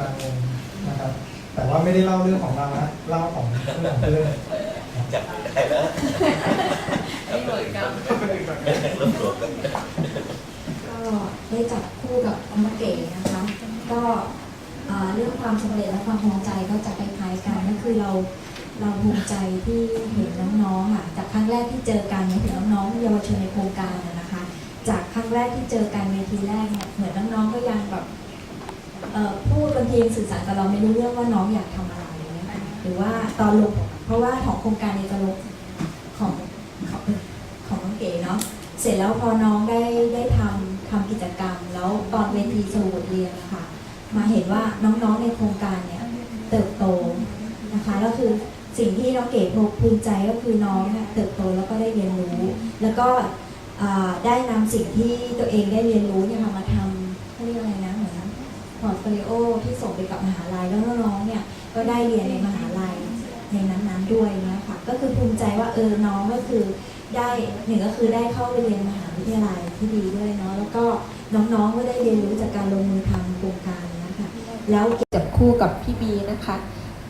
การเงินนะครับ แต่ว่าไม่ได้เล่าเรื่องของเรานะเล่าของเรื่องของเพื่อนจับได้แล้วไม่เหมือนกันรวบรวมกันก็ได้จับคู่กับอมเก๋นะคะ ก็เรื่องความสำเร็จและความภูมิใจก็จะคล้ายๆกันนั่นคือเราเราภูมิใจที่เห็นน้องๆอะจากครั้งแรกที่เจอกันเนี่ยเห็นน้องๆเยาวชนในโครงการนะคะ จากครั้งแรกที่เจอกันเวทีแรกเนี่ยเหมือนน้องๆก็ยังแบบ พูดบางทีสื่อสารกับเราไม่รู้เรื่องว่าน้องอยากทำอะไรเงี้ยค่ะหรือว่าตอนลงเพราะว่าของโครงการในจะลงของของของน้องเก๋เนาะเสร็จแล้วพอน้องได้ได้ทำทำกิจกรรม แล้วตอนเวทีสรุปเรียนนะคะมาเห็นว่าน้องๆในโครงการเนี่ยเติบโตนะคะแล้วคือสิ่งที่น้องเก๋ภูมิใจก็คือน้องเนี่ยเติบโตแล้วก็ได้เรียนรู้ แล้วก็ได้นำสิ่งที่ตัวเองได้เรียนรู้เนี่ยค่ะมาทำ พอร์ตโฟลิโอที่ส่งไปกับมหาลัยแล้วน้องๆเนี่ยก็ได้เรียนในมหาลัยในนั้นๆด้วยนะคะก็คือภูมิใจว่าเออน้องก็คือได้หนึ่งก็คือได้เข้าไปเรียนมหาวิทยาลัยที่ดีด้วยเนาะแล้วก็น้องๆก็ได้เรียนรู้จากการลงมือทำโครงการนะคะแล้วจับคู่กับพี่บีนะคะ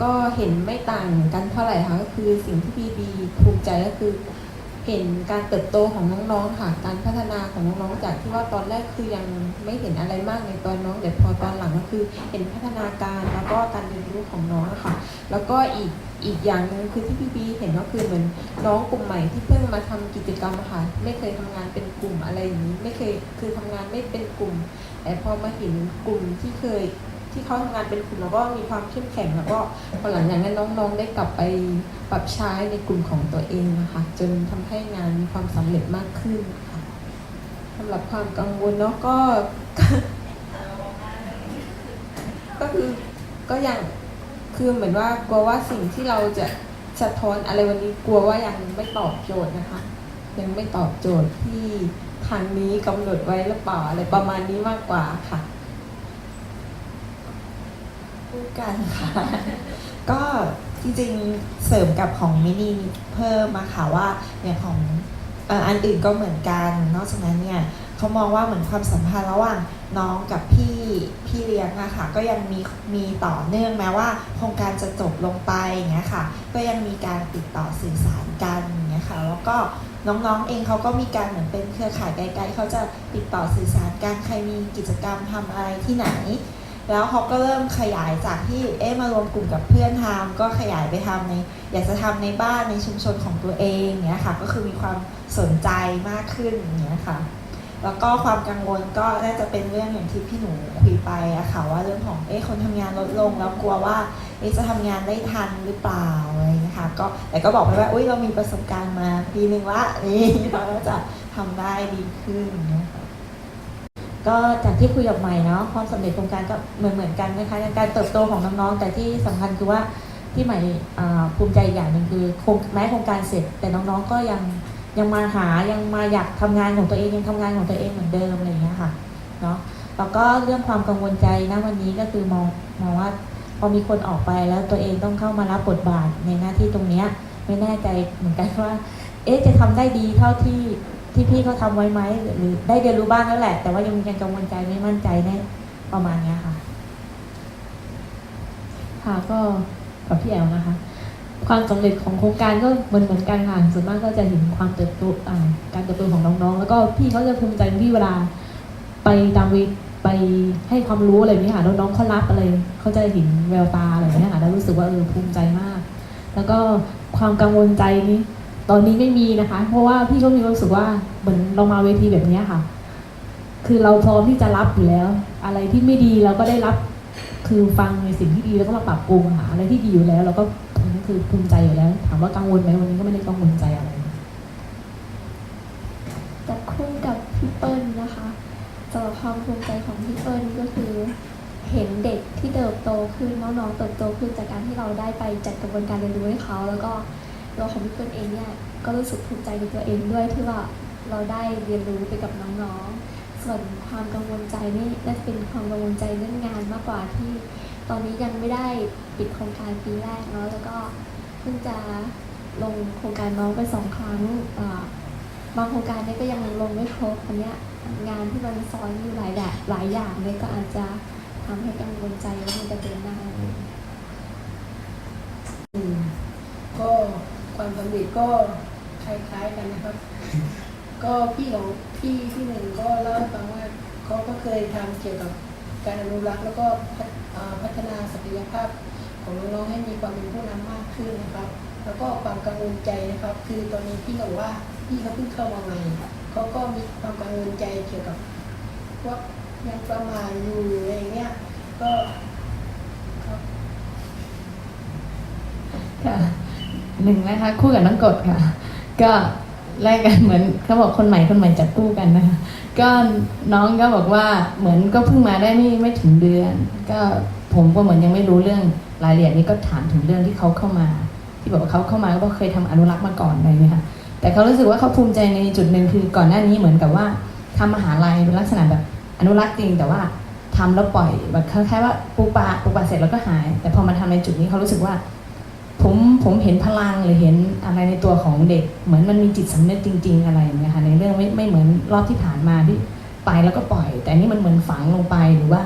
ก็เห็นไม่ต่างกันเท่าไหร่ค่ะก็คือสิ่งที่พี่บีภูมิใจก็คือ เห็นการเติบโตของน้องๆค่ะ การพัฒนาของน้องๆจากที่ว่าตอนแรกคือยังไม่เห็นอะไรมากในตอนน้องแต่พอตอนหลังก็คือเห็นพัฒนาการแล้วก็การเรียนรู้ของน้องอะค่ะ แล้วก็อีกอีกอย่างหนึ่งคือที่พี่บีเห็นก็คือเหมือนน้องกลุ่มใหม่ที่เพิ่งมาทำกิจกรรมค่ะไม่เคยทำงานเป็นกลุ่มอะไรอย่างนี้ไม่เคยคือทำงานไม่เป็นกลุ่มแต่พอมาเห็นกลุ่มที่เคย ที่เขาทำงานเป็นกลุ่มแล้วก็มีความเข้มแข็งแล้วก็พอหลังจากนั้นน้องๆได้กลับไปปรับใช้ในกลุ่มของตัวเองนะคะจนทำให้งานมีความสำเร็จมากขึ้นค่ะสำหรับความกังวลเนาะก็ก็คือก็อย่างคือเหมือนว่ากลัวว่าสิ่งที่เราจะสะท้อนอะไรวันนี้กลัวว่ายังไม่ตอบโจทย์นะคะ ยังไม่ตอบโจทย์ที่ทางนี้กำหนดไว้หรือเปล่าอะไรประมาณนี้มากกว่าค่ะ พูดกันค่ะ ก็จริงๆเสริมกับของมินิเพิ่มมาค่ะว่าอย่างของอันอื่นก็เหมือนกัน นอกจากนั้นเนี่ยเขามองว่าเหมือนความสัมพันธ์ระหว่างน้องกับพี่พี่เลี้ยงอะค่ะ ก็ยังมีมีต่อเนื่องแม้ว่าโครงการจะจบลงไปอย่างเงี้ยค่ะ ก็ยังมีการติดต่อสื่อสารกันอย่างเงี้ยค่ะ แล้วก็น้องๆเองเขาก็มีการเหมือนเป็นเครือข่ายไกลๆเขาจะติดต่อสื่อสารกันใครมีกิจกรรมทำอะไรที่ไหน แล้วเขาก็เริ่มขยายจากที่เอ๊ะมารวมกลุ่มกับเพื่อนทำก็ขยายไปทำใน อยากจะทำในบ้านในชุมชนของตัวเองเนี้ยค่ะก็คือมีความสนใจมากขึ้นอย่างเงี้ยค่ะแล้วก็ความกังวลก็น่าจะเป็นเรื่องอย่างที่พี่หนูคุยไปอะค่ะว่าเรื่องของเอ๊ะคนทำงานลดลงแล้วกลัวว่าเอ๊ะจะทำงานได้ทันหรือเปล่าอะไรอย่างเงี้ยค่ะก็แต่ก็บอกไปว่าอุ้ยเรามีประสบการณ์มาปีหนึ่งละนี่เราจะทำได้ดีขึ้นอย่างเงี้ยค่ะ ก็จากที่คุยกับใหม่เนาะความสำเร็จโครงการก็เหมือนเหมือนกันนะคะการเติบโตของน้องๆแต่ที่สำคัญคือว่าที่ใหม่ภูมิใจอย่างหนึ่งคือคงแม้โครงการเสร็จ แต่น้องๆก็ยังยังมาหายังมาอยากทำงานของตัวเองยังทำงานของตัวเองเหมือนเดิมอะไรอย่างเงี้ยค่ะเนาะแล้วก็เรื่องความกังวลใจนะวันนี้ก็คือมองมองว่าพอมีคนออกไปแล้วตัวเองต้องเข้ามารับบทบาทในหน้าที่ตรงเนี้ยไม่แน่ใจเหมือนกันว่า เอ๊ะจะทำได้ดีเท่าที่ ที่พี่เขาทำไว้ไหมหรือได้เรียนรู้บ้างแล้วแหละ แต่ว่ายังมีการกังวลใจไม่มั่นใจแน่ประมาณเนี้ยค่ะ ค่ะก็กับพี่แอลนะคะ ความสำเร็จของโครงการก็เหมือนเหมือนกันค่ะส่วนมากก็จะเห็นความเติบโตการเติบโตของน้องๆ แล้วก็พี่เขาจะภูมิใจที่เวลา ไปตามวิไปให้ความรู้อะไรนี้ค่ะน้องๆเขารับอะไรเขาจะเห็นแววตาอะไรนี้ค่ะแล้วรู้สึกว่าเออภูมิใจมาก แล้วก็ความกังวลใจนี้ ตอนนี้ไม่มีนะคะ เพราะว่าพี่ก็มีความรู้สึกว่าเหมือนเรามาเวทีแบบนี้ค่ะ คือเราพร้อมที่จะรับอยู่แล้ว อะไรที่ไม่ดีเราก็ได้รับ คือฟังในสิ่งที่ดีแล้วก็มาปรับปรุงหาอะไรที่ดีอยู่แล้ว เราก็อันนี้คือภูมิใจอยู่แล้ว ถามว่ากังวลไหมวันนี้ก็ไม่ได้กังวลใจอะไรจับคู่กับพี่เปิ้ลนะคะสำหรับความภูมิใจของพี่เปิ้ลก็คือเห็นเด็กที่เติบโตขึ้นน้องๆเติบโตขึ้นจากการที่เราได้ไปจัดกระบวนการเรียนรู้ให้เขาแล้วก็ ตัวของพี่เปิ้ลเองเนี่ยก็รู้สึกภูมิใจในตัวเองด้วยที่ว่าเราได้เรียนรู้ไปกับน้องๆ ส่วนความกังวลใจนี่น่าจะเป็นความกังวลใจเรื่องงานมากกว่าที่ ตอนนี้ยังไม่ได้ปิดโครงการปีแรกเนาะแล้วก็เพิ่งจะลงโครงการน้องไปสองครั้งบางโครงการเนี่ยก็ยังลงไม่ครบอันเนี้ยงานที่มันซ้อนอยู่หลายแบบหลายอย่างเนี่ยก็อาจจะททำให้กังวลใจว่ามันจะเดินได้อืมก็ ความสำเร็จก็คล้ายๆกันนะครับ ก็พี่ของพี่ที่หนึ่งก็เล่าให้ฟังว่าเขาก็เคยทำเกี่ยวกับการอนุรักษ์แล้วก็พัฒนาศักยภาพของน้องๆให้มีความเป็นผู้นำมากขึ้นนะครับ แล้วก็ความกังวลใจนะครับ คือตอนนี้พี่บอกว่าพี่เขาเพิ่งเข้ามาใหม่เขาก็มีความกังวลใจเกี่ยวกับพวกยังประมาทอยู่อะไรเงี้ยก็ครับ ค่ะ หนึ่งนะคะคู่กับน้องกฎค่ะ ก็แลกกันเหมือนเขาบอกคนใหม่คนใหม่จับคู่กันนะคะก็น้องก็บอกว่าเหมือนก็เพิ่งมาได้ไม่ไม่ถึงเดือน ก็ผมก็เหมือนยังไม่รู้เรื่องรายละเอียดนี้ก็ถามถึงเรื่องที่เขาเข้ามา ที่บอกว่าเขาเข้ามาก็เพราะเคยทำอนุรักษ์มาก่อนอะไรเงี้ยค่ะแต่เขารู้สึกว่าเขาภูมิใจในจุดหนึ่งคือก่อนหน้านี้เหมือนกับว่าทำมหาลัยเป็นลักษณะแบบอนุรักษ์จริงแต่ว่าทำแล้วปล่อยแบบคล้ายๆว่าปูปลาปูปลาเสร็จแล้วก็หาย แต่พอมาทำในจุดนี้เขารู้สึกว่า ผมผมเห็นพลังหรือเห็นอะไรในตัวของเด็ก เหมือนมันมีจิตสำนึกจริง ๆ อะไรอย่างเงี้ยค่ะในเรื่องไม่ไม่เหมือนรอบที่ผ่านมาที่ไปแล้วก็ปล่อย แต่อันนี่มันเหมือนฝังลงไปหรือว่า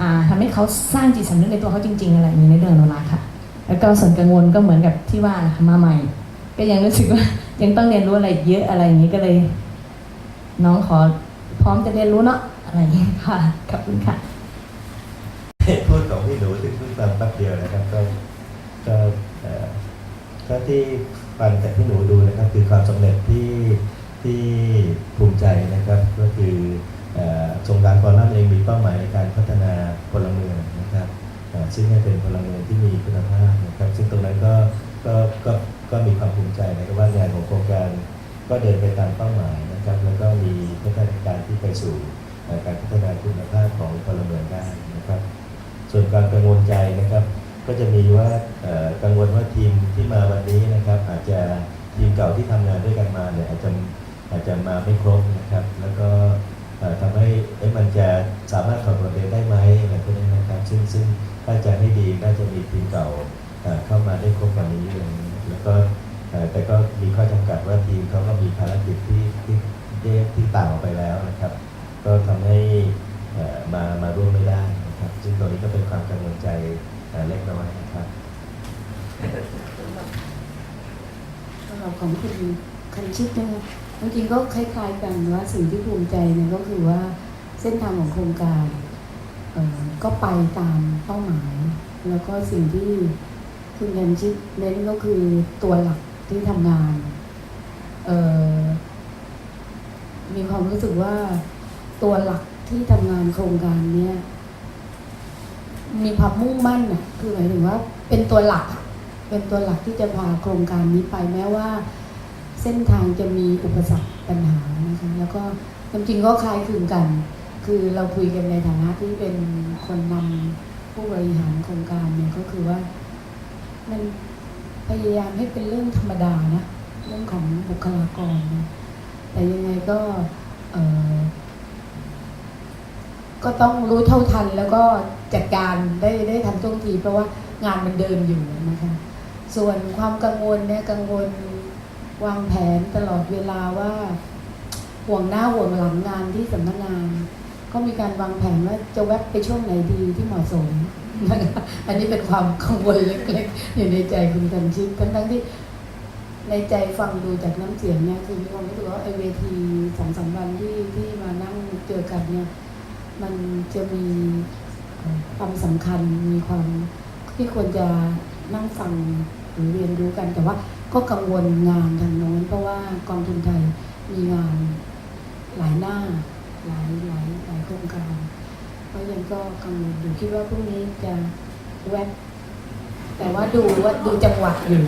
อ่าทำให้เขาสร้างจิตสำนึกในตัวเขาจริง ๆ อะไรอย่างนี้ในเรื่องอนุรักษ์ค่ะ แล้วก็ส่วนกังวลก็เหมือนกับที่ว่ามาใหม่ ก็ยังรู้สึกว่ายังต้องเรียนรู้อะไรเยอะอะไรอย่างนี้ก็เลย น้องขอพร้อมจะเรียนรู้เนาะอะไรอย่างนี้ค่ะขอบคุณค่ะพูดของพี่หนูที่เพิ่งฟังแป๊บเดียวนะครับก็ก็ ก็ที่ฟังจากพี่หนูดูนะครับคือความสำเร็จที่ที่ภูมิใจนะครับ ก็คือเอ่อโครงการฟอรัมเองมีเป้าหมายในการพัฒนาพลเมืองนะครับซึ่งให้เป็นพลเมืองที่มีคุณภาพนะครับ ซึ่งตรงนั้นก็ก็ก็ก็มีความภูมิใจนะครับว่างานของโครงการก็เดินไปตามเป้าหมายนะครับ แล้วก็มีพัฒนาการที่ไปสู่การพัฒนาคุณภาพของพลเมืองได้นะครับ ส่วนความกังวลใจนะครับ ก็จะมีว่ากังวลว่าทีมที่มาวันนี้นะครับ อาจจะทีมเก่าที่ทำงานด้วยกันมาเนี่ยอาจจะอาจจะมาไม่ครบนะครับ แล้วก็เอ่อทำให้เอ๊ะมันจะสามารถถอดบทเรียนได้ไหมอะไรพวกนี้นะครับ ซึ่งซึ่งถ้าจะให้ดีน่าจะมีทีมเก่าเข้ามาได้ครบกว่านี้แล้วก็แต่ก็มีข้อจำกัดว่าทีมเขาก็มีภารกิจที่ที่ที่ที่ต่างออกไปแล้วนะครับ ก็ทำให้มามาร่วมไม่ได้นะครับ ซึ่งตรงนี้ก็เป็นความกังวลใจ เอ่เล็กน้อยครับสำหรับของคุณคันชิดนะคะจริงๆก็คล้ายๆกันว่าสิ่งที่ภูมิใจเนี่ยก็คือว่าเส้นทางของโครงการเอ่อก็ไปตามเป้าหมาย แล้วก็สิ่งที่คุณคันชิดเน้นก็คือตัวหลักที่ทำงานมีความรู้สึกว่าตัวหลักที่ทำงานโครงการเนี้ย มีความมุ่งมั่นน่ะคือหมายถึงว่าเป็นตัวหลัก เป็นตัวหลักที่จะพาโครงการนี้ไปแม้ว่า เส้นทางจะมีอุปสรรคปัญหานะคะแล้วก็ความจริงก็คล้ายคลึงกัน คือเราคุยกันในฐานะที่เป็นคนนำผู้บริหารโครงการเนี่ยก็คือว่ามันพยายามให้เป็นเรื่องธรรมดานะเรื่องของบุคลากรนะแต่ยังไงก็เก็ต้องรู้เท่าทันแล้วก็จัดการได้ได้ทันท่วงที เพราะว่างานมันเดินอยู่นะคะส่วนความกังวลเนี่ยกังวลวางแผนตลอดเวลาว่าห่วงหน้าห่วงหลังงานที่สำนักงาน ก็มีการวางแผนว่าจะแวบไปช่วงไหนดีที่เหมาะสม อันนี้เป็นความกังวลเล็กๆ อยู่ในใจคุณกันชิดทั้งทั้งๆที่ในใจฟังดูจากน้ำเสียงเนี่ยคือมีความรู้สึกว่าไอเวทีสองสามวันที่ที่มานั่งเจอกันเนี่ย มันจะมีความสำคัญมีความที่ควรจะนั่งฟังหรือเรียนรู้กัน แต่ว่าก็กังวลงานทางโน้นเพราะว่ากองทุนไทยมีงานหลายหน้าหลายหลายหลายโครงการเพราะยังก็กังวลอยู่คิดว่าพรุ่งนี้จะแวบแต่ว่าดูว่าดูจังหวะอยู่